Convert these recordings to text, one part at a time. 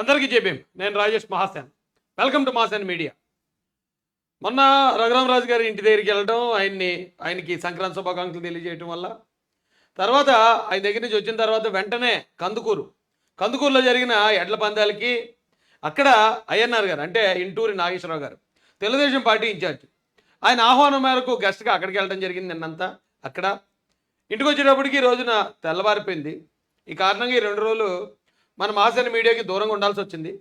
అందరికీ చెప్పాం నేను Rajesh Mahasen. Welcome to Mahasen media మొన్న రఘురామరాజు గారి ఇంటి దగ్గరికి వెళ్ళడం ఆయన్ని ఆయనకి సంక్రాంతి శుభాకాంక్షలు తెలియజేయటం వల్ల. తర్వాత ఆయన దగ్గర నుంచి వచ్చిన తర్వాత వెంటనే కందుకూరు. కందుకూరులో జరిగిన ఎడ్ల పందాలకి అక్కడ ఐఎన్ఆర్ గారు అంటే Inturi Nageswararao garu. Telugudesam party in charge. ఆయన ఆహ్వానం మేరకు గెస్ట్గా అక్కడికి వెళ్ళడం జరిగింది నిన్నంతా అక్కడ. ఇంటికి వచ్చేటప్పటికి రోజున తెల్లవారిపోయింది. ఈ కారణంగా ఈ రెండు రోజులు మన మాసన్ మీడియాకి దూరంగా ఉండాల్సి వచ్చింది.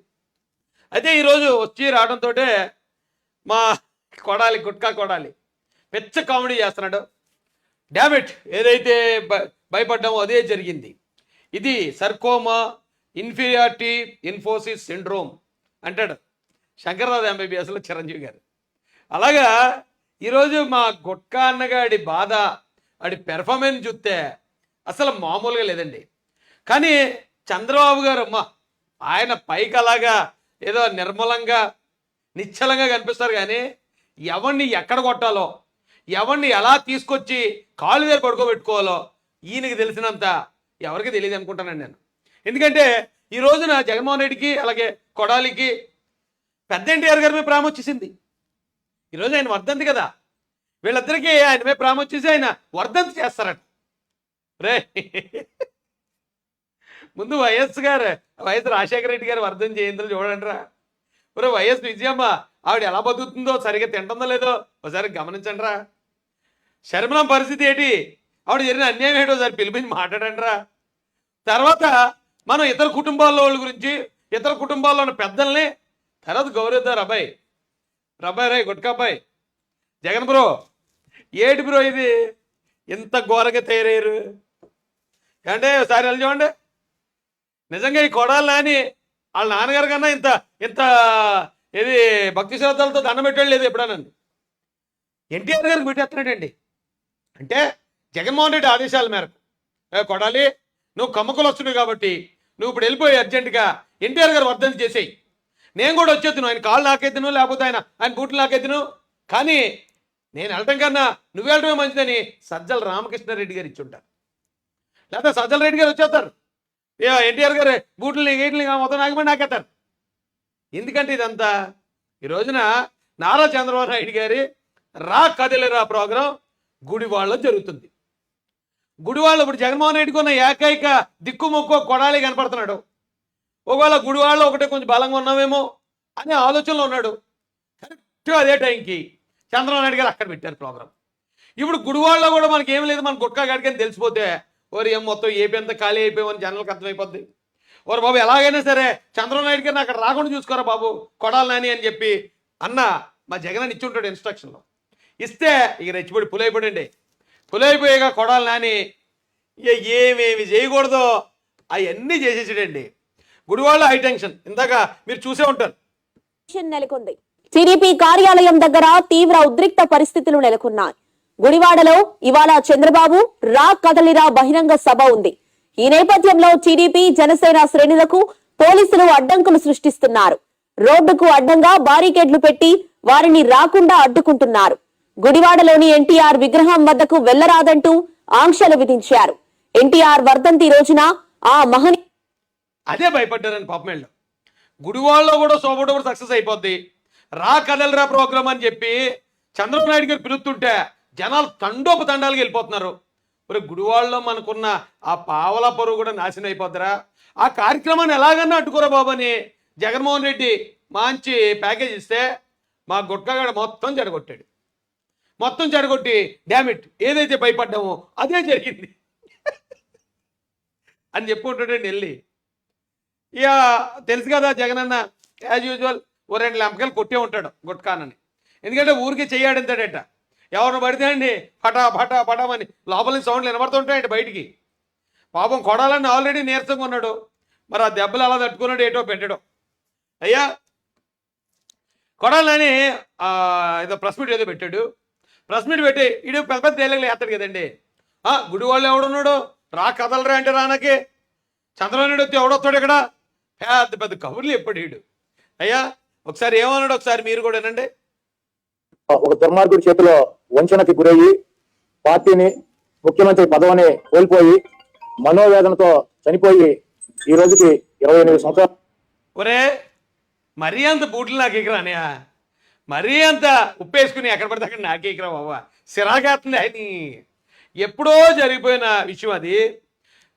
అయితే ఈరోజు వచ్చి రావడంతో మా కొడాలి గుట్కా కొడాలి. పెచ్చ కామెడీ చేస్తున్నాడు. డామిట్ ఏదైతే భయపడ్డామో అదే జరిగింది. ఇది సర్కోమా ఇన్ఫీరియారిటీ ఇన్ఫోసిస్ సిండ్రోమ్ అంటాడు శంకర్రావు ఎంబీబీఎస్లో చిరంజీవి గారు. అలాగా ఈరోజు మా గుట్కా అన్నగాడి బాధ ఆడి పెర్ఫార్మెన్స్ చూస్తే అసలు మామూలుగా లేదండి. కానీ చంద్రబాబు గారు అమ్మా ఆయన పైకి అలాగా ఏదో నిర్మలంగా నిశ్చలంగా కనిపిస్తారు కానీ ఎవరిని ఎక్కడ కొట్టాలో ఎవరిని ఎలా తీసుకొచ్చి కాళ్ళు దగ్గర పడుకోబెట్టుకోవాలో ఈయనకి తెలిసినంత ఎవరికి తెలియదు అనుకుంటానండి నేను. ఎందుకంటే ఈ రోజున జగన్మోహన్ రెడ్డికి అలాగే కొడాలికి పెద్ద ఎన్టీఆర్ గారి మీద ప్రేమ వచ్చేసింది. ఈరోజు ఆయన వర్ధంతి కదా. వీళ్ళిద్దరికీ ఆయన మీద ప్రేమ వచ్చేసి ఆయన వర్ధంతి చేస్తారట. రే ముందు వైఎస్ గారు వైఎస్ రాజశేఖర రెడ్డి గారు వర్ధంతి జయంతులు చూడండి రా ఒరే వైఎస్ విజయమ్మ ఆవిడ ఎలా బతుకుతుందో సరిగ్గా తింటుందో లేదో ఒకసారి గమనించండి రా శర్మలం పరిస్థితి ఏంటి? ఆవిడ జరిగిన అన్యాయం ఏంటో ఒకసారి పిలిపించి మాట్లాడండి రా తర్వాత మనం ఇతర కుటుంబాల్లో వాళ్ళ గురించి ఇతర కుటుంబాల్లో ఉన్న పెద్దల్ని తర్వాత గౌరవిద్దాం రబాయ్ రబాయ్ రాయ్ గుట్కాబాయ్ జగన్ బ్రో ఏటి బ్రో ఇది? ఇంత ఘోరంగా తయారయ్యారు. అంటే ఒకసారి వెళ్ళి చూడండి. నిజంగా ఈ కొడాలి నాని వాళ్ళ నాన్నగారు కన్నా ఇంత ఇంత ఇది భక్తి శ్రద్ధలతో దండం పెట్టాడు లేదు ఎప్పుడన్నా ఎన్టీఆర్ గారికి పెట్టేస్తున్నాడండి అంటే జగన్మోహన్ రెడ్డి ఆదేశాల మేరకు కొడాలి నువ్వు కమ్మకులు వస్తున్నావు కాబట్టి నువ్వు ఇప్పుడు వెళ్ళిపోయి అర్జెంటుగా ఎన్టీఆర్ గారు వర్ధన చేసేయి. నేను కూడా వచ్చేద్దును ఆయన కాళ్ళు నాకెత్తును లేకపోతే ఆయన ఆయన బూట్లు నాకెత్తును కానీ నేను వెళ్ళటం కన్నా నువ్వు వెళ్ళడమే మంచిదని సజ్జల రామకృష్ణారెడ్డి గారు ఇచ్చుంటారు లేకపోతే సజ్జల రెడ్డి గారు వచ్చేస్తారు. ఏ ఎన్టీఆర్ గారు బూట్లు గేట్లు మొత్తం నాగమని నాకెత్తారు. ఎందుకంటే ఇదంతా? ఈ రోజున నారా చంద్రబాబు నాయుడు గారి రా కదిలిరా ప్రోగ్రాం గుడివాళ్ళలో జరుగుతుంది. గుడివాళ్ళు ఇప్పుడు జగన్మోహన్ రెడ్డికి ఉన్న ఏకైక దిక్కుముక్కో కొడాలి కనపడుతున్నాడు. ఒకవేళ గుడివాళ్ళు ఒకటే కొంచెం బలంగా ఉన్నామేమో అనే ఆలోచనలో ఉన్నాడు. కరెక్ట్గా అదే టైంకి చంద్రబాబు నాయుడు గారు అక్కడ పెట్టారు ప్రోగ్రాం. ఇప్పుడు గుడివాళ్ళలో కూడా మనకి ఏం లేదు మన గుట్కా గడికని తెలిసిపోతే ఓరి ఏం మొత్తం ఏపీ అంతా ఖాళీ అయిపోయామని జనాలకు అర్థమైపోద్ది. ఓరు బాబు ఎలాగైనా సరే చంద్రబాబు నాయుడు గారిని అక్కడ రాకుండా చూసుకోరా బాబు? కొడాలి నాని అని చెప్పి. అన్న మా జగన్ ఇచ్చి ఉంటాడు ఇన్స్ట్రక్షన్లో. ఇస్తే ఇక రెచ్చిపడి పులైపడండి. పులైపోయాక కొడాలి నాని ఇక ఏమేమి చేయకూడదో అవన్నీ చేసేసాడండి. గుడివాళ్ళ హైటెన్షన్ ఇందాక మీరు చూసే ఉంటారు. నెలకొంది. టీడీపీ కార్యాలయం దగ్గర తీవ్ర ఉద్రిక్త పరిస్థితులు నెలకొన్నాయి. గుడివాడలో ఇవాళ చంద్రబాబు రా కదలిరా బహిరంగ సభ ఉంది. ఈ నేపథ్యంలో టీడీపీ జనసేన శ్రేణులకు పోలీసులు అడ్డంకులు సృష్టిస్తున్నారు. రోడ్డుకు అడ్డంగా బారికేడ్లు పెట్టి వారిని రాకుండా అడ్డుకుంటున్నారు. గుడివాడలోని ఎన్టీఆర్ విగ్రహం వద్దకు వెళ్ళరాదంటూ ఆంక్షలు విధించారు. ఎన్టీఆర్ వర్ధంతి రోజున ఆ మహని అదే భయపడ్డారని పాపం గుడివాడలో గుడివాళ్ళలో కూడా సోపర్ సక్సెస్ అయిపోద్ది. రా కదలరా ప్రోగ్రామ్ అని చెప్పి చంద్రబాబు నాయుడు గారు పిలుస్తుంటే జనాలు తండోపతండాలకి వెళ్ళిపోతున్నారు. మరి గుడివాళ్ళలో మనకున్న ఆ పావల పరువు కూడా నాశనం అయిపోద్దిరా. ఆ కార్యక్రమాన్ని ఎలాగన్నా అడ్డుకోరా బాబు అని జగన్మోహన్ రెడ్డి మంచి ప్యాకేజ్ ఇస్తే మా గుట్కాగాడ మొత్తం చెడగొట్టాడు. మొత్తం చెడగొట్టి డ్యామిట్ ఏదైతే భయపడ్డామో అదే జరిగింది. అని చెప్పుకుంటాడండి వెళ్ళి ఇక తెలుసు కదా జగన్ అన్న యాజ్ యూజువల్ ఓ రెండు లంపకాయలు కొట్టే ఉంటాడు గుట్కానని. ఎందుకంటే ఊరికి చెయ్యాడింతాడట. ఎవరిని పడితే అండి? పటా పటా పటామని. లోపల సౌండ్లు వినబడుతుంటాయండి బయటికి. పాపం కొడాలని ఆల్రెడీ నీరసంగా ఉన్నాడు. మరి ఆ దెబ్బలు అలా తట్టుకున్నాడు ఏటో పెట్టడం. అయ్యా! కొడాలని ఏదో ప్రెస్ మీట్ ఏదో పెట్టాడు. ప్రెస్ మీట్ పెట్టి ఇడు పెద్ద పెద్ద తేలికలు వేస్తాడు కదండి. గుడి వాళ్ళు ఎవడున్నాడు రా కదలరా అంటే రానకి. చంద్రబాబు వచ్చి వస్తే ఎవడొస్తాడు ఇక్కడ? పెద్ద పెద్ద కబుర్లు ఎప్పుడు వీడు అయ్యా ఒకసారి ఏమన్నాడు? ఒకసారి మీరు కూడా వినండి ఒక దుర్మార్గుడి చేతిలో వంచనకి గురయ్యి పార్టీని ముఖ్యమంత్రి పదవిని కోల్పోయి మనోవేదనతో చనిపోయి ఈ రోజుకి ఇరవై ఎనిమిది సంవత్సరాలు. ఒరే మరీ అంత బూట్లు నాకు ఎకరా మరీ అంత ఉప్పేసుకుని ఎక్కడ పడితే అక్కడ నాకే ఎకరా బాబా సిరాకేస్తుంది ఆయన ఎప్పుడో జరిగిపోయిన విషయం అది.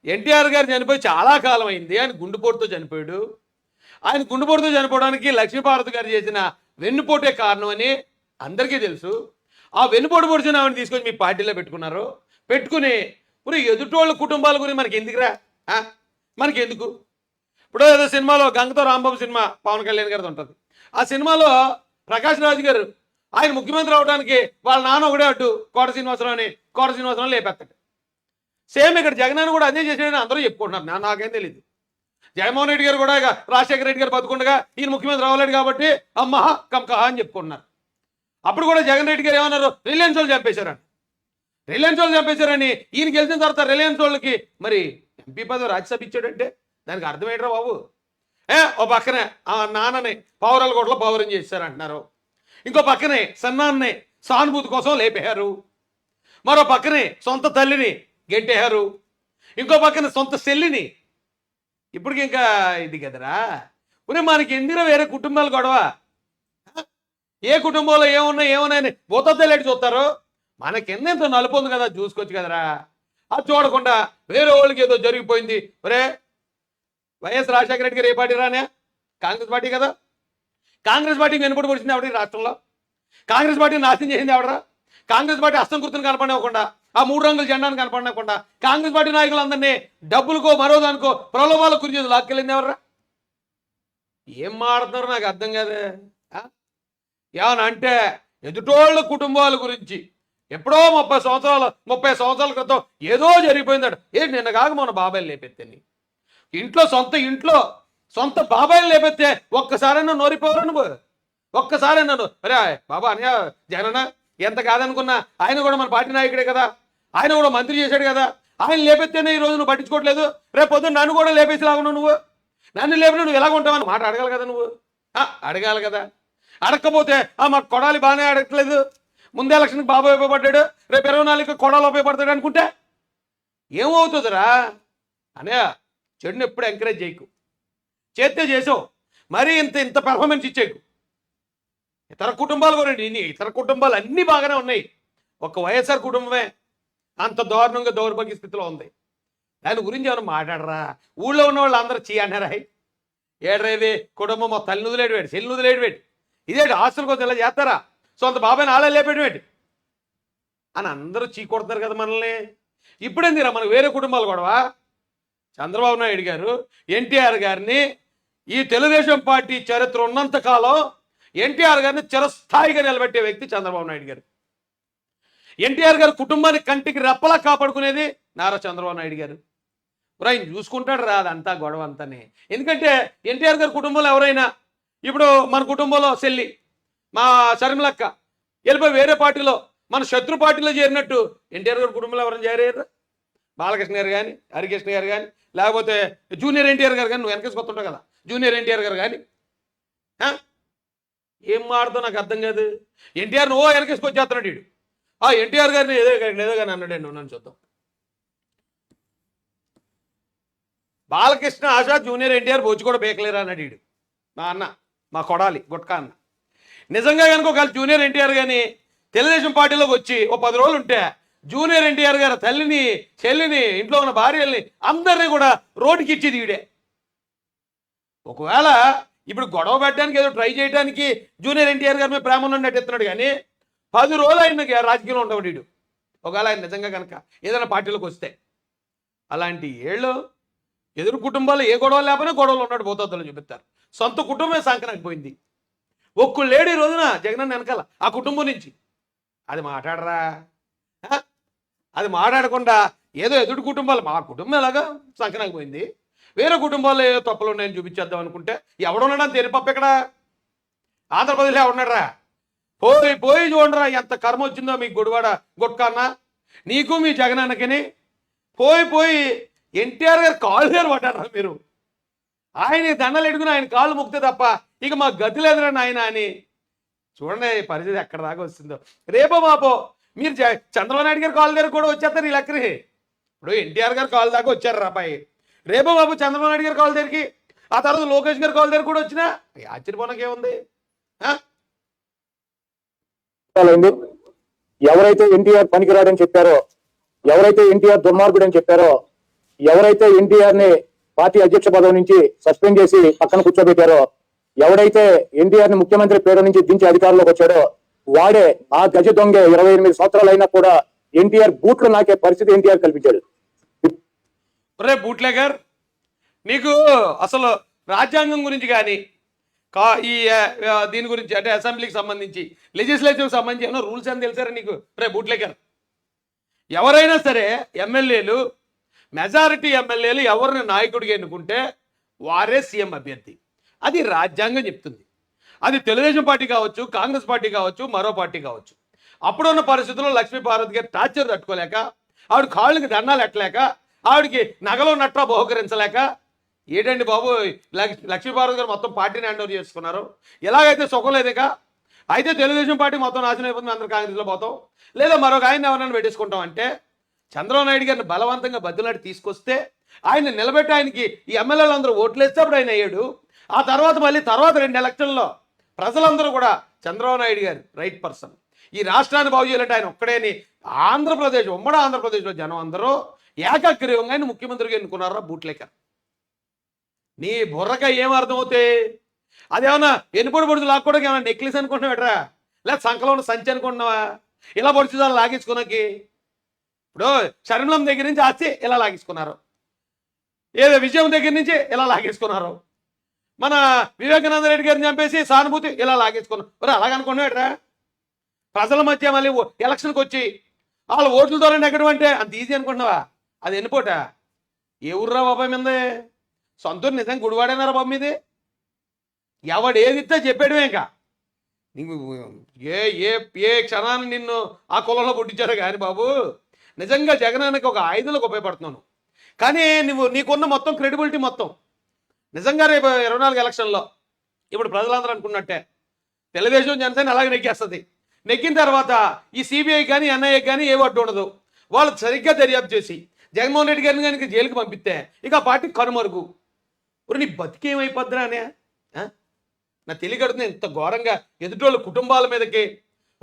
ఎన్టీఆర్ గారు చనిపోయి చాలా కాలం అయింది. ఆయన గుండెపోటుతో చనిపోయాడు. ఆయన గుండెపోటుతో చనిపోవడానికి లక్ష్మీపార్వతి గారు చేసిన వెన్నుపోటే కారణం అని అందరికీ తెలుసు. ఆ వెన్నుపోటు పొడిచిన ఆవిడ తీసుకొని మీ పార్టీలో పెట్టుకున్నారు? పెట్టుకుని ఇప్పుడు ఎదుటోళ్ళ కుటుంబాల గురించి మనకి ఎందుకురా మనకి ఎందుకు ఇప్పుడు ఏదో సినిమాలో గంగతో రాంబాబు సినిమా పవన్ కళ్యాణ్ గారిది ఉంటుంది. ఆ సినిమాలో ప్రకాష్ రాజు గారు ఆయన ముఖ్యమంత్రి అవడానికి వాళ్ళ నాన్న ఒకడే అడ్డు కోట శ్రీనివాసరావు అని కోట శ్రీనివాసరావు లేపెత్తట సేమ్ ఇక్కడ జగన్ కూడా అదే చేసాడని అందరూ చెప్పుకుంటున్నారు. నా నాకేం తెలియదు జగన్మోహన్ రెడ్డి గారు కూడా రాజశేఖర రెడ్డి గారు బతుకుండగా ఈయన ముఖ్యమంత్రి అవ్వలేడు కాబట్టి అమ్మహ కమకహ అని చెప్పుకుంటున్నారు. అప్పుడు కూడా జగన్ రెడ్డి గారు ఏమన్నారు? రిలయన్స్ వాళ్ళు చంపేశారని. రిలయన్స్ వాళ్ళు చంపేశారని. ఈయన గెలిచిన తర్వాత రిలయన్స్ వాళ్ళకి మరి ఎంపీ పదవి రాజ్యసభ ఇచ్చాడంటే దానికి అర్థం ఏంట్రా బాబు? ఏ ఓ పక్కనే ఆ నాన్నని పావురాలకోటలో పౌరం చేశారంటున్నారు. ఇంకో పక్కనే సన్నాన్ని సానుభూతి కోసం లేపేశారు. మరో పక్కనే సొంత తల్లిని గెంటేశారు. ఇంకో పక్కన సొంత చెల్లిని ఇప్పటికి ఇంకా ఇది కదరా? ఒరే మనకి ఎందులో వేరే కుటుంబాలు గొడవ? ఏ కుటుంబంలో ఏమున్నా ఏమున్నాయని భూతత్తలేటి చూస్తారు? మనకి ఎంత నలుపు ఉంది కదా చూసుకోవచ్చు కదరా. అది చూడకుండా వేరే వాళ్ళకి ఏదో జరిగిపోయింది. ఒరే వైఎస్ రాజశేఖర రెడ్డి గారు ఏ పార్టీ రానే? కాంగ్రెస్ పార్టీ కదా. కాంగ్రెస్ పార్టీ వెనుపడి పొడిచింది ఎవరి రాష్ట్రంలో? కాంగ్రెస్ పార్టీ నాశనం చేసింది ఎవడరా? కాంగ్రెస్ పార్టీ అస్తం గుర్తును కనపడనివ్వకుండా ఆ మూడు రంగుల జెండాను కనపడనివ్వకుండా కాంగ్రెస్ పార్టీ నాయకులందరినీ డబ్బులకో మరో దానికో ప్రలోభాలకు గురి చేసి లాక్కెళ్ళింది ఎవరా ఏం మాడుతున్నారు నాకు అర్థం కాదే. ఏమనంటే ఎదుటోళ్ళ కుటుంబాల గురించి. ఎప్పుడో ముప్పై సంవత్సరాల ముప్పై సంవత్సరాల క్రితం ఏదో జరిగిపోయిందట. ఏ నిన్న కాక మన బాబాయ్ లేపెత్తాని ఇంట్లో సొంత ఇంట్లో సొంత బాబాయిని లేపెత్తే ఒక్కసారైనా నోరిపోరు నువ్వు. ఒక్కసారి నన్ను. అరే బాబా అన్నయ్య జగనన్న ఎంత కాదనుకున్నా ఆయన కూడా మన పార్టీ నాయకుడే కదా. ఆయన కూడా మంత్రి చేశాడు కదా. ఆయన లేపెత్తేనే ఈ రోజు నువ్వు పట్టించుకోవట్లేదు. రేపు పొద్దున్న నన్ను కూడా లేపేసేలాగా నువ్వు. నన్ను లేపిన నువ్వు ఎలాగ ఉంటావని మాట అడగాలి కదా నువ్వు. ఆ, అడగాలి కదా. అడగకపోతే ఆ మాకు కొడాలి బాగానే అడగట్లేదు. ముందే ఎలక్షన్కి బాబా ఉపయోగపడ్డాడు. రేపు ఇరవై నాలుగు కొడాలు ఉపయోగపడతాడు అనుకుంటే? ఏమవుతుందిరా? అనే చెడుని ఎప్పుడు ఎంకరేజ్ చేయకు. చేస్తే చేసావు. మరీ ఇంత ఇంత పెర్ఫార్మెన్స్ ఇచ్చేకు ఇతర కుటుంబాలు కూడా ఇన్ని ఇతర కుటుంబాలు అన్నీ బాగానే ఉన్నాయి. ఒక వైఎస్ఆర్ కుటుంబమే అంత దారుణంగా దౌర్భాగ్య స్థితిలో ఉంది. దాని గురించి ఏమైనా మాట్లాడరా? ఊళ్ళో ఉన్న వాళ్ళు అందరూ చీ అన్నారా ఏడ్రేది కుటుంబం మా తల్లి నుదిలేడు వేడు చెల్లి నుదిలేడు వేడు. ఇదేంటి? హాస్టల్ కోసం ఇలా చేస్తారా? అంత బాబాయ్ నాలే లేపేడు అని అందరూ చీకొడతారు కదా మనల్ని. ఇప్పుడేందిరా మనకు వేరే కుటుంబాలు గొడవ? చంద్రబాబు నాయుడు గారు ఎన్టీఆర్ గారిని ఈ తెలుగుదేశం పార్టీ చరిత్ర ఉన్నంత కాలం ఎన్టీఆర్ గారిని చిరస్థాయిగా నిలబెట్టే వ్యక్తి చంద్రబాబు నాయుడు గారు. ఎన్టీఆర్ గారు కుటుంబాన్ని కంటికి రెప్పలా కాపాడుకునేది నారా చంద్రబాబు నాయుడు గారు. ఆయన చూసుకుంటాడు రా అదంతా గొడవ అంతానే. ఎందుకంటే ఎన్టీఆర్ గారి కుటుంబంలో ఎవరైనా ఇప్పుడు మన కుటుంబంలో చెల్లి మా శర్మిలక్క వెళ్ళిపోయి వేరే పార్టీలో మన శత్రు పార్టీలో చేరినట్టు ఎన్టీఆర్ గారు కుటుంబంలో ఎవరైనా చేరారు? బాలకృష్ణ గారు కానీ హరికృష్ణ గారు కానీ లేకపోతే జూనియర్ ఎన్టీఆర్ గారు కానీ నువ్వు వెనకేసుకొస్తుంటావు కదా జూనియర్ ఎన్టీఆర్ గారు కానీ ఏం మాడతావు నాకు అర్థం కాదు. ఎన్టీఆర్ ఓ వెనకేసుకొచ్చేస్తున్నాడు వీడు. ఆ ఎన్టీఆర్ గారిని ఏదో కానీ ఏదో కానీ అన్నాడండి నన్ను చూద్దాం. బాలకృష్ణ ఆశా జూనియర్ ఎన్టీఆర్ బొచ్చు కూడా బేకలేరా అన్నాడు వీడు. మా అన్న. మా కొడాలి గుట్కా అన్న నిజంగా కనుక ఒకవేళ జూనియర్ ఎన్టీఆర్ కానీ తెలుగుదేశం పార్టీలోకి వచ్చి ఓ పది రోజులు ఉంటే జూనియర్ ఎన్టీఆర్ గారి తల్లిని చెల్లిని ఇంట్లో ఉన్న భార్యల్ని అందరినీ కూడా రోడ్డుకి ఇచ్చేది దిగిడే ఒకవేళ ఇప్పుడు గొడవ పెట్టడానికి ఏదో ట్రై చేయడానికి జూనియర్ ఎన్టీఆర్ గారి మీద ప్రేమ ఉన్నట్టు ఎత్తున్నాడు కానీ పది రోజులు ఆయన రాజకీయంలో ఉండవు వీడు ఒకవేళ ఆయన నిజంగా కనుక ఏదైనా పార్టీలోకి వస్తే. అలాంటి ఏళ్ళు ఎదురు కుటుంబాలు ఏ గొడవ లేకపోయినా గొడవలు ఉన్నాడు పోతాతలు చూపిస్తారు. సొంత కుటుంబమే సంకనానికి పోయింది. ఒక్కళ్ళు లేడు ఈ రోజున జగనన్న వెనకాల ఆ కుటుంబం నుంచి. అది మాట్లాడరా? అది మాట్లాడకుండా ఏదో ఎదుటి కుటుంబాలు మా కుటుంబం ఎలాగా సంకనానికి పోయింది? వేరే కుటుంబాల్లో ఏదో తప్పులు ఉన్నాయని చూపించేద్దాం అనుకుంటే ఎవడున్నాడని తెలిపప్ప ఇక్కడ ఆంధ్రప్రదేశ్లో ఎవడున్నాడరా? పోయి పోయి చూడరా ఎంత కర్మ వచ్చిందో మీకు గుడివాడ గుట్కన్న. నీకు మీ జగనన్నకిని. పోయి పోయి ఎన్టీఆర్ గారు కాళ్ళు గారు పడ్డారా మీరు. ఆయన దండలు ఎడుకుని ఆయన కాళ్ళు ముక్తే తప్ప ఇక మాకు గతి లేదురా నాయన అని. చూడండి పరిస్థితి ఎక్కడ దాకా వస్తుందో. రేపో మాపో మీరు చంద్రబాబు నాయుడు గారి కాళ్ళ దగ్గర కూడా వచ్చేస్తారు ఈ లెక్కని ఇప్పుడు ఎన్టీఆర్ గారు కాళ్ళ దాకా వచ్చారు రాబాయి రేపో బాబు చంద్రబాబు నాయుడు గారి కాళ్ళ దగ్గరికి. ఆ తర్వాత లోకేష్ గారి కాల్ దగ్గర కూడా వచ్చినా? ఆశ్చర్యపోనకేముంది ఆ? ఎవరైతే ఎన్టీఆర్ పనికిరాడని చెప్పారో ఎవరైతే ఎన్టీఆర్ దుర్మార్గుడు అని చెప్పారో ఎవరైతే ఎన్టీఆర్ని పార్టీ అధ్యక్ష పదవి నుంచి సస్పెండ్ చేసి పక్కన కూర్చోబెట్టారో ఎవడైతే ఎన్టీఆర్ని ముఖ్యమంత్రి పేరు నుంచి దించి అధికారంలోకి వచ్చాడో వాడే ఆ గజ దొంగ ఇరవై ఎనిమిది సంవత్సరాలు అయినా కూడా ఎన్టీఆర్ బూట్లు నాకే పరిస్థితి ఎన్టీఆర్ కల్పించాడు. రే బూట్లేగర్ నీకు అసలు రాజ్యాంగం గురించి కానీ కా ఈ దీని గురించి అంటే అసెంబ్లీకి సంబంధించి లెజిస్లేటివ్ సంబంధించి ఏమైనా రూల్స్ అని తెలిసారా నీకు? రే బూట్లేకర్ ఎవరైనా సరే ఎమ్మెల్యేలు మెజారిటీ ఎమ్మెల్యేలు ఎవరిని నాయకుడిగా ఎన్నుకుంటే వారే సీఎం అభ్యర్థి. అది రాజ్యాంగం చెప్తుంది. అది తెలుగుదేశం పార్టీ కావచ్చు కాంగ్రెస్ పార్టీ కావచ్చు మరో పార్టీ కావచ్చు. అప్పుడున్న పరిస్థితుల్లో లక్ష్మీ భారత్ గారు టార్చర్ తట్టుకోలేక ఆవిడ కాళ్ళకి దండాలు ఎట్టలేక ఆవిడకి నగలో నట్రా బహుకరించలేక ఏంటండి బాబు లక్ష్- లక్ష్మీ భారత్ గారు మొత్తం పార్టీని హ్యాండ్ ఓవర్ చేసుకున్నారు. ఎలాగైతే సుఖం లేదుగా అయితే తెలుగుదేశం పార్టీ మొత్తం నాశనం అయిపోతుంది అందరు కాంగ్రెస్లో పోతాం. లేదా మరొక ఆయన ఎవరైనా పెట్టేసుకుంటాం అంటే చంద్రబాబు నాయుడు గారిని బలవంతంగా బద్దులాడి తీసుకొస్తే ఆయన నిలబెట్టి ఆయనకి ఈ ఎమ్మెల్యేలు అందరూ ఓట్లేస్తే అప్పుడు ఆయన అయ్యాడు. ఆ తర్వాత మళ్ళీ తర్వాత రెండు ఎలక్షన్లో ప్రజలందరూ కూడా చంద్రబాబు నాయుడు గారు రైట్ పర్సన్. ఈ రాష్ట్రాన్ని బాగు చేయాలంటే ఆయన ఒక్కడేని ఆంధ్రప్రదేశ్ ఉమ్మడి ఆంధ్రప్రదేశ్లో జనం అందరూ ఏకగ్రీవంగా ఆయన ముఖ్యమంత్రిగా ఎన్నుకున్నారా బూట్లేక నీ బుర్రక ఏం అర్థమవుతాయి అదేమన్నా ఎన్నుపడి పొడుచు లాక్కోవడానికి ఏమన్నా నెక్లెస్ అనుకుంటున్నావట్రా? లేదా సంకలో ఉన్న సంచి అనుకుంటున్నావా? ఇలా పొడుచు దాన్ని లాగించుకోనకి ఇప్పుడు శర్మలం దగ్గర నుంచి ఆస్తి ఇలా లాగేసుకున్నారు? ఏదో విజయం దగ్గర నుంచి ఇలా లాగేసుకున్నారు? మన వివేకానంద రెడ్డి గారిని చంపేసి సానుభూతి ఇలా లాగేసుకున్నారు? మరి అలాగనుకున్నాడరా ప్రజల మధ్య మళ్ళీ ఓ- ఎలక్షన్కి వచ్చి వాళ్ళ ఓట్ల ద్వారా నెగ్గడం అంటే అంత ఈజీ అనుకుంటున్నావా? అది ఎన్నిపోట ఏ ఊర్రా బాబాయ్ మీదే? సొంతూరు నిజంగా గుడివాడేనారా బాబు మీది? ఎవడు ఏది ఇస్తే చెప్పాడువే ఇంకా. ఏ ఏ ఏ క్షణాన్ని నిన్ను ఆ కులంలో పుట్టించారు కానీ బాబు. నిజంగా జగనానికి ఒక ఆయుధంలోకి ఉపయోగపడుతున్నాను. కానీ నువ్వు నీకున్న మొత్తం క్రెడిబిలిటీ మొత్తం. నిజంగా రేపు ఇరవై నాలుగు ఎలక్షన్లో ఇప్పుడు ప్రజలందరూ అనుకున్నట్టే తెలుగుదేశం జనసేన అలాగే నెక్కేస్తుంది నెక్కిన తర్వాత ఈ సిబిఐ కానీ ఎన్ఐఏ కానీ ఏ అడ్డు ఉండదు. వాళ్ళు సరిగ్గా దర్యాప్తు చేసి జగన్మోహన్ రెడ్డి గారిని కానీ జైలుకి పంపిస్తే ఇక ఆ పార్టీ కనుమరుగు. ఇప్పుడు నీ బతికేమైపోద్దిరా అనే నా తెలియకడుతుంది ఇంత ఘోరంగా ఎదుటోళ్ళ కుటుంబాల మీదకి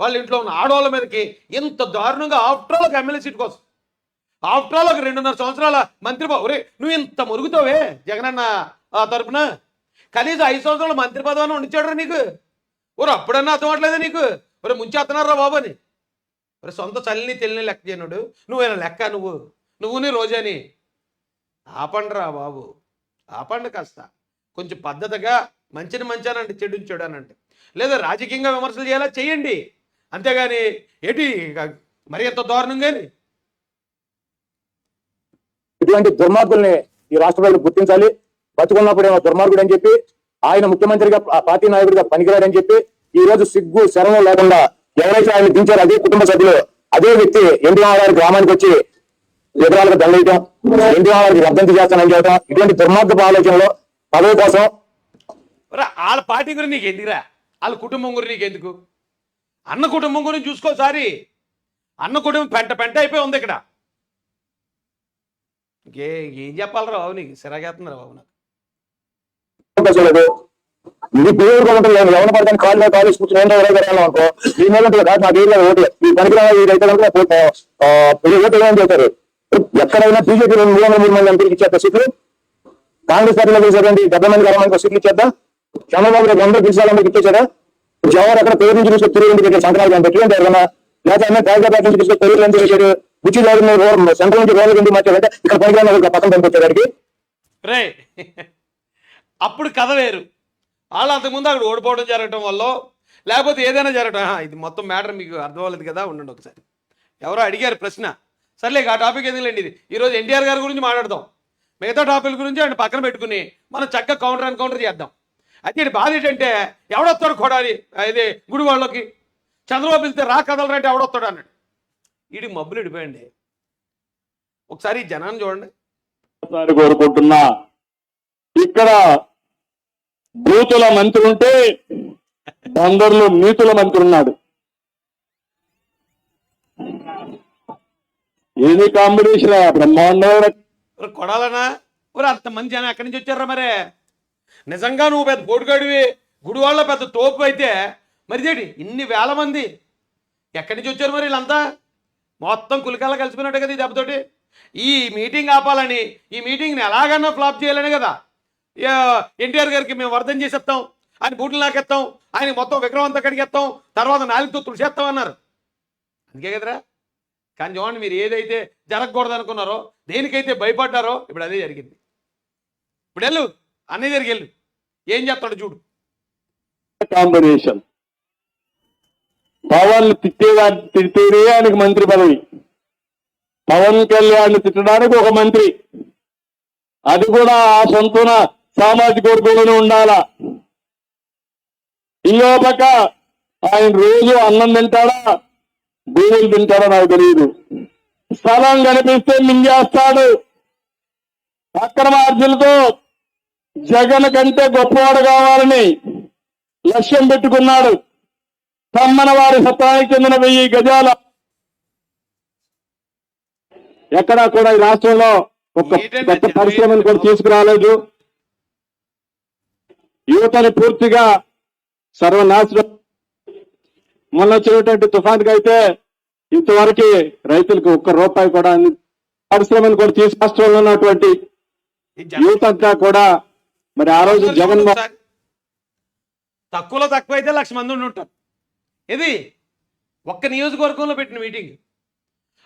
వాళ్ళ ఇంట్లో ఉన్న ఆడవాళ్ళ మీదకి ఇంత దారుణంగా ఆఫ్టర్ ఆల్ ఒక ఎమ్మెల్యే సీట్ కోసం. ఆఫ్టర్ ఆల్ ఒక రెండున్నర సంవత్సరాల మంత్రి ఒరే నువ్వు ఇంత మురుగుతావే జగనన్న ఆ తరపున? కనీసం ఐదు సంవత్సరాల మంత్రి పదవి ఉండిచాడు నీకు? ఒరు అప్పుడన్నా అర్థం అవట్లేదా నీకు? ఒరే ముంచేస్తున్నారా బాబు అని. ఒరే సొంత చల్లిని తెలియని లెక్క చేయనుడు. నువ్వేనా లెక్క నువ్వు? నువ్వు నీ రోజాని. ఆపండిరా బాబు. ఆపండి కాస్త. కొంచెం పద్ధతిగా మంచిని మంచి చెడుని చెడు చెడు అనంటే. లేదా రాజకీయంగా విమర్శలు చేయాలా? చేయండి. అంతేగాని ఏంటి మరి ఎంత దారుణంగాని ఇటువంటి దుర్మార్గుల్ని ఈ రాష్ట్ర ప్రజలు గుర్తించాలి. బతుకున్నప్పుడు ఏమో దుర్మార్గుడు అని చెప్పి ఆయన ముఖ్యమంత్రిగా పార్టీ నాయకుడిగా పనికిరాడని చెప్పి ఈ రోజు సిగ్గు శరవం లేకుండా ఎవరైతే ఆయన దించారో అదే కుటుంబ సభ్యులు అదే వ్యక్తి ఎన్టీఆర్ గారి గ్రామానికి వచ్చి ఎదురాలకు దండేయటం ఎన్టీఆర్ గారికి వర్ధంతి చేస్తానని చెప్పడం ఇటువంటి దుర్మార్గపు ఆలోచనలో పదవి కోసం వాళ్ళ పార్టీ గురించి నీకు ఎందుకురా వాళ్ళ కుటుంబం గురించి నీకు ఎందుకు అన్న కుటుంబం గురించి చూసుకోసారి అన్న కుటుంబం పెంట పెంట అయిపోయి ఉంది ఇక్కడ. ఇంకే ఏం చెప్పాలరా బాబు నీకు? సిరాగేస్తుందిరా బాబు నాకు? ఇది ఎవరు పడతాను కాళ్ళు కూర్చొని అనుకో. ఈ మీద కాదు నాకు ఏం ఓటు. ఈ పనికి కనుక ఓటు ఏమని చేశారు? ఎక్కడైనా బీజేపీ రెండు మూడు మూడు మంది ఎంపీకి ఇచ్చేస్తా సీట్లు. కాంగ్రెస్ పార్టీలో గెలిచేదండి డెబ్బై మంది అరవై మంది సీట్లు ఇచ్చేద్దా చంద్రబాబు నాయుడు గెలిచాలని జవహర్ అక్కడ పేరు నుంచి చూస్తే తిరిగి పెట్టారు సంక్రాంతి అని పెట్టి ఎవరైనా లేకపోతే అన్న నుంచి చూస్తే పేరు నుంచి పెట్టారు ఉచి సెంట్రల్ నుంచి రోడ్లు ఎందుకు మార్చారంటే ఇక్కడ పనికి పక్కన పంపించేవాడికి రే అప్పుడు కథ వేరు. వాళ్ళు అంతకుముందు అక్కడ ఓడిపోవడం జరగటం వల్ల లేకపోతే ఏదైనా జరగటం ఇది మొత్తం మ్యాటర్ మీకు అర్థం అవ్వలేదు కదా ఉండండి ఒకసారి. ఎవరో అడిగారు ప్రశ్న. సర్లే ఆ టాపిక్ ఎందుకులేండి ఇది? ఈరోజు ఎన్టీఆర్ గారి గురించి మాట్లాడదాం. మిగతా టాపిక్ గురించి ఆయన పక్కన పెట్టుకుని మనం చక్కగా కౌంటర్ అండ్ కౌంటర్ చేద్దాం. అయితే ఇది బాధ ఏంటంటే ఎవడొస్తాడు కొడాలి ఇది గుడి వాళ్ళకి చంద్రబాబు పిలిస్తే రా కదలరంటే ఎవడొస్తాడు అన్నాడు. వీడికి మబ్బులు ఇడిపోయండి. ఒకసారి జనాన్ని చూడండి. కోరుకుంటున్నా ఇక్కడ బూతుల మంత్రి ఉంటే బందర్లో నీతుల మంత్రి ఉన్నాడు. ఏది కాంబినేషన్ బ్రహ్మాండమైన ఒరే కొడాలనా? అంత మంది జనం ఎక్కడి నుంచి వచ్చారా మరే? నిజంగా నువ్వు పెద్ద పోటుగాడివి గుడివాళ్ళ పెద్ద తోపు అయితే మరిదేటి ఇన్ని వేల మంది ఎక్కడి నుంచి వచ్చారు మరి వీళ్ళంతా? మొత్తం కులికాల కలిసిపోయినట్టు కదా ఈ దెబ్బతోటి. ఈ మీటింగ్ ఆపాలని ఈ మీటింగ్ని ఎలాగన్నా ఫ్లాప్ చేయాలని కదా. ఎన్టీఆర్ గారికి మేము వర్ధం చేసేస్తాం ఆయన బూట్లు నాకెత్తాం ఆయన మొత్తం విగ్రహం అంతా కడిగేస్తాం తర్వాత నాలుగుతో తుడిచేస్తాం అన్నారు. అందుకే కదరా. కానీ చూడండి మీరు ఏదైతే జరగకూడదు అనుకున్నారో దేనికైతే భయపడ్డారో ఇప్పుడు అదే జరిగింది. ఇప్పుడు వెళ్ళు అన్నీ జరిగి వెళ్ళు ఏం చెప్తాడు చూడు. కాంబినేషన్. పవన్ తిట్టేవాడి తిట్టేదే ఆయనకు మంత్రి పదవి. పవన్ కళ్యాణ్ తిట్టడానికి ఒక మంత్రి. అది కూడా ఆ సొంతన సామాజిక వర్గంలోనే ఉండాలా. ఇంకో పక్క ఆయన రోజు అన్నం తింటాడా? భూములు తింటాడా నాకు తెలియదు స్థలం కనిపిస్తే మింగేస్తాడు. అక్రమార్జులతో జగన్ కంటే గొప్పవాడు కావాలని లక్ష్యం పెట్టుకున్నాడు. తమ్మన వారి సత్తానికి చెందిన వెయ్యి గజాల. ఎక్కడా కూడా ఈ రాష్ట్రంలో ఒక కొత్త చెప్పేది? పరిశ్రమను కూడా తీసుకురాలేదు. యువతని పూర్తిగా సర్వనాశనం. మొన్న వచ్చినటువంటి తుఫాన్కి అయితే ఇంతవరకు రైతులకు ఒక్క రూపాయి కూడా పరిశ్రమను కూడా తీసు రాష్ట్రంలో ఉన్నటువంటి యువత అంతా కూడా మరి ఆ రోజు జగన్. తక్కువలో తక్కువ అయితే లక్ష మంది ఉండి ఉంటారు. ఇది ఒక్క నియోజకవర్గంలో పెట్టిన మీటింగ్.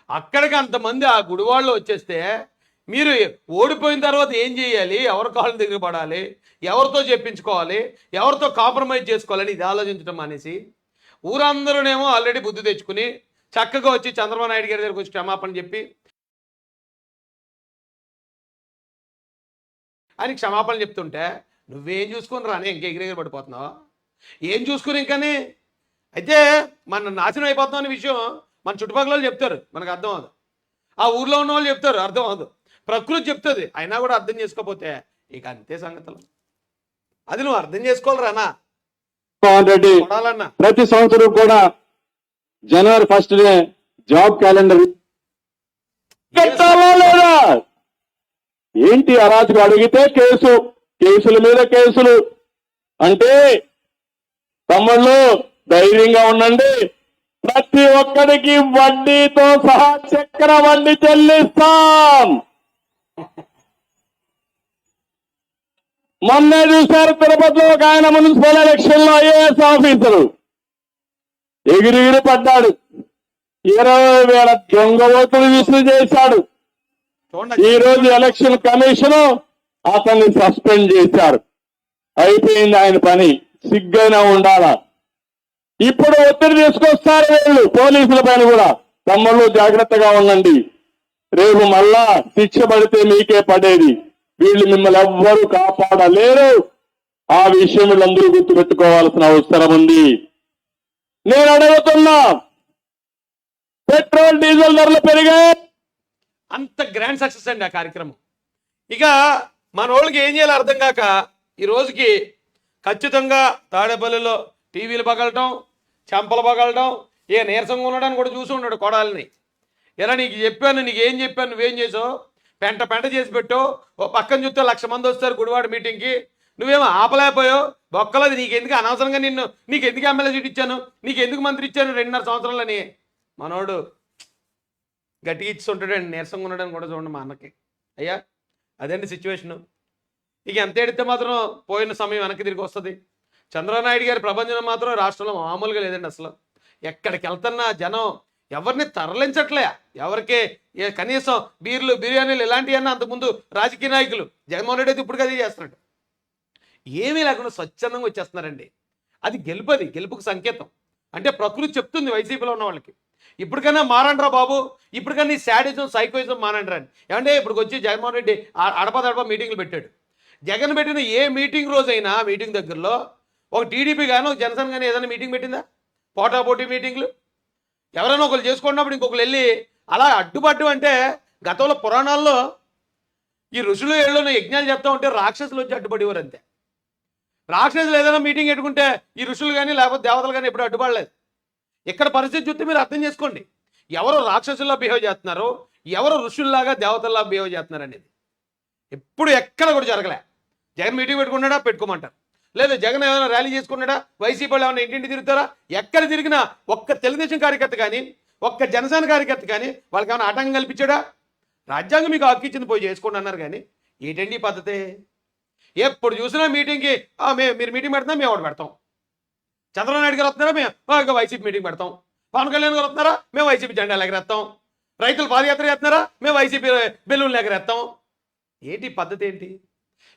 అక్కడికి అంతమంది ఆ గుడివాళ్ళు వచ్చేస్తే మీరు ఓడిపోయిన తర్వాత ఏం చేయాలి? ఎవరి కాళ్ళ దగ్గర పడాలి? ఎవరితో చెప్పించుకోవాలి? ఎవరితో కాంప్రమైజ్ చేసుకోవాలని ఇది ఆలోచించడం మానేసి ఊరందరూనేమో ఆల్రెడీ బుద్ధి తెచ్చుకుని చక్కగా వచ్చి చంద్రబాబు నాయుడు గారి దగ్గరికి వచ్చి క్షమాపణ చెప్పి ఆయన క్షమాపణ చెప్తుంటే నువ్వేం చూసుకుని రాని ఇంక ఎగిరెగిరి పడిపోతున్నావు? ఏం చూసుకుని ఇంకని? అయితే మన నాశనం అయిపోతున్నాం అనే విషయం మన చుట్టుపక్కల వాళ్ళు చెప్తారు మనకు అర్థం అవ్వదు. ఆ ఊర్లో ఉన్న వాళ్ళు చెప్తారు అర్థం అవ్వదు. ప్రకృతి చెప్తుంది అయినా కూడా అర్థం చేసుకోకపోతే ఇక అంతే సంగతులు. అది నువ్వు అర్థం చేసుకోవాలి రానా జగన్మోహన్ రెడ్డి కొడాలన్నా ప్రతి సంవత్సరం కూడా జనవరి ఫస్ట్ జాబ్ క్యాలెండర్ లేదా? ఏంటి అరాజకం అడిగితే కేసు? కేసుల మీద కేసులు. అంటే తమ్ముళ్ళు ధైర్యంగా ఉండండి. ప్రతి ఒక్కరికి వడ్డీతో సహా చక్కెర వడ్డీ చెల్లిస్తాం. మొన్నే చూశారు తిరుపతిలో ఒక ఆయన మున్సిపల్ ఎలక్షన్లో ఐఏఎస్ ఆఫీసరు. ఎగిరిగిరి పడ్డాడు. ఇరవై వేల దొంగ ఓటులు విసులు చేశాడు. ఈ రోజు ఎలక్షన్ కమిషన్ అతన్ని సస్పెండ్ చేశారు. అయిపోయింది ఆయన పని. సిగ్గైనా ఉండాలా? ఇప్పుడు ఒత్తిడి తీసుకొస్తారు వీళ్ళు పోలీసుల పైన కూడా. తమ్ముళ్ళు జాగ్రత్తగా ఉండండి. రేపు మళ్ళా శిక్ష పడితే మీకే పడేది. వీళ్ళు మిమ్మల్ని ఎవ్వరూ కాపాడలేరు. ఆ విషయం వీళ్ళందరూ గుర్తుపెట్టుకోవాల్సిన అవసరం ఉంది. నేను అడుగుతున్నా పెట్రోల్ డీజిల్ ధరలు పెరిగాయి. అంత గ్రాండ్ సక్సెస్ అండి ఆ కార్యక్రమం. ఇక మన వాళ్ళకి ఏం చేయాలో అర్థం కాక ఈ రోజుకి ఖచ్చితంగా తాడేపల్లిలో టీవీలు పగలటం చెంపలు పగలటం ఏ నీరసంగా ఉండడానికి కూడా చూసి ఉన్నాడు కొడాలని. ఎలా నీకు చెప్పాను నీకు ఏం చెప్పాను నువ్వేం చేసావు? పెంట పెంట చేసి పెట్టు ఓ పక్కన చూస్తే లక్ష మంది వస్తారు గుడివాడ మీటింగ్కి. నువ్వేమో ఆపలేకపోయావు. బొక్కలది నీకు ఎందుకు అనవసరంగా నిన్ను నీకు ఎందుకు ఎమ్మెల్యే సీట్ ఇచ్చాను? నీకు ఎందుకు మంత్రి ఇచ్చాను? రెండున్నర సంవత్సరాలని. మనోడు గట్టిగా ఇచ్చి నీరసంగా ఉండడానికి కూడా చూడండి మా అన్నకి. అయ్యా అదండి సిచ్యువేషను ఇక ఎంత ఎడితే మాత్రం పోయిన సమయం వెనక్కి తిరిగి వస్తుంది. చంద్రబాబు గారి ప్రపంచం మాత్రం రాష్ట్రంలో మామూలుగా లేదండి అసలు. ఎక్కడికి వెళ్తున్నా జనం ఎవరిని తరలించట్లే. ఎవరికి ఏ కనీసం బీర్లు బిర్యానీలు ఇలాంటివన్నా అంతకుముందు రాజకీయ నాయకులు జగన్మోహన్ రెడ్డి అయితే ఇప్పుడు అదే చేస్తున్నాడు. ఏమీ లేకుండా స్వచ్ఛందంగా వచ్చేస్తున్నారండి. అది గెలుపు అది గెలుపుకు సంకేతం. అంటే ప్రకృతి చెప్తుంది వైసీపీలో ఉన్న వాళ్ళకి. ఇప్పటికైనా మారండ్రా బాబు. ఇప్పటికైనా ఈ శాడిజం సైకోయిజం మానండ్రా అని. ఏమంటే ఇప్పుడు వచ్చి జగన్మోహన్ రెడ్డి అడపదడప మీటింగ్లు పెట్టాడు. జగన్ పెట్టిన ఏ మీటింగ్ రోజైనా మీటింగ్ దగ్గరలో ఒక టీడీపీ కానీ ఒక జనసేన కానీ ఏదైనా మీటింగ్ పెట్టిందా? పోటాపోటీ మీటింగ్లు? ఎవరైనా ఒకరు చేసుకున్నప్పుడు ఇంకొకరు వెళ్ళి అలా అడ్డుపడ్డు అంటే గతంలో పురాణాల్లో ఈ ఋషులు ఏళ్ళలో యజ్ఞాలు చెప్తా ఉంటే రాక్షసులు వచ్చి అడ్డుపడేవారు అంతే. రాక్షసులు ఏదైనా మీటింగ్ పెట్టుకుంటే ఈ ఋషులు కానీ లేకపోతే దేవతలు కానీ ఎప్పుడు అడ్డుపడలేదు. ఇక్కడ పరిస్థితి చూస్తే మీరు అర్థం చేసుకోండి. ఎవరు రాక్షసుల్లా బిహేవ్ చేస్తున్నారో ఎవరు ఋషుల్లాగా దేవతల్లా బిహేవ్ చేస్తున్నారు అనేది. ఎప్పుడు ఎక్కడ కూడా జరగలే. జగన్ మీటింగ్ పెట్టుకున్నాడా? పెట్టుకోమంటారు. లేదా జగన్ ఏమైనా ర్యాలీ చేసుకున్నాడా? వైసీపీ వాళ్ళు ఏమైనా ఇంటింటి తిరుగుతారా? ఎక్కడ తిరిగినా ఒక్క తెలుగుదేశం కార్యకర్త కానీ ఒక్క జనసేన కార్యకర్త కానీ వాళ్ళకి ఏమైనా ఆటంకం కల్పించాడా? రాజ్యాంగం మీకు హక్కు ఇచ్చింది పోయి చేసుకోండి అన్నారు కానీ ఏంటండి పద్ధతి? ఎప్పుడు చూసినా మీటింగ్కి మేము మీరు మీటింగ్ పెడతాం మేము ఒకటి పెడతాం. చంద్రబాబు నాయుడు గారు వస్తున్నారా మేము? వైసీపీ మీటింగ్ పెడతాం. పవన్ కళ్యాణ్ గారు వస్తున్నారా? మేము వైసీపీ జెండా ఎగరేస్తాం. రైతులు పాదయాత్ర చేస్తున్నారా? మేము వైసీపీ బెలూన్లు ఎగరేస్తాం. ఏంటి పద్ధతి ఏంటి?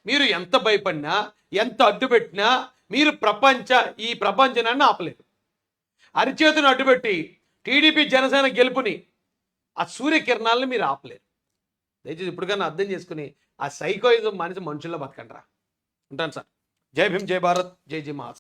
మీరు ఎంత భయపడినా ఎంత అడ్డు పెట్టినా మీరు ప్రపంచ ఈ ప్రపంచనాన్ని ఆపలేరు. అరిచేతును అడ్డుపెట్టి టీడీపీ జనసేన గెలుపుని ఆ సూర్యకిరణాలను మీరు ఆపలేరు. దయచేసి ఇప్పటికన్నా అర్థం చేసుకుని ఆ సైకోయిజం మనిషి మనుషుల్లో బతకండి రా ఉంటాను సార్. జై భీమ్ జై భారత్ జై జై మహారాజ్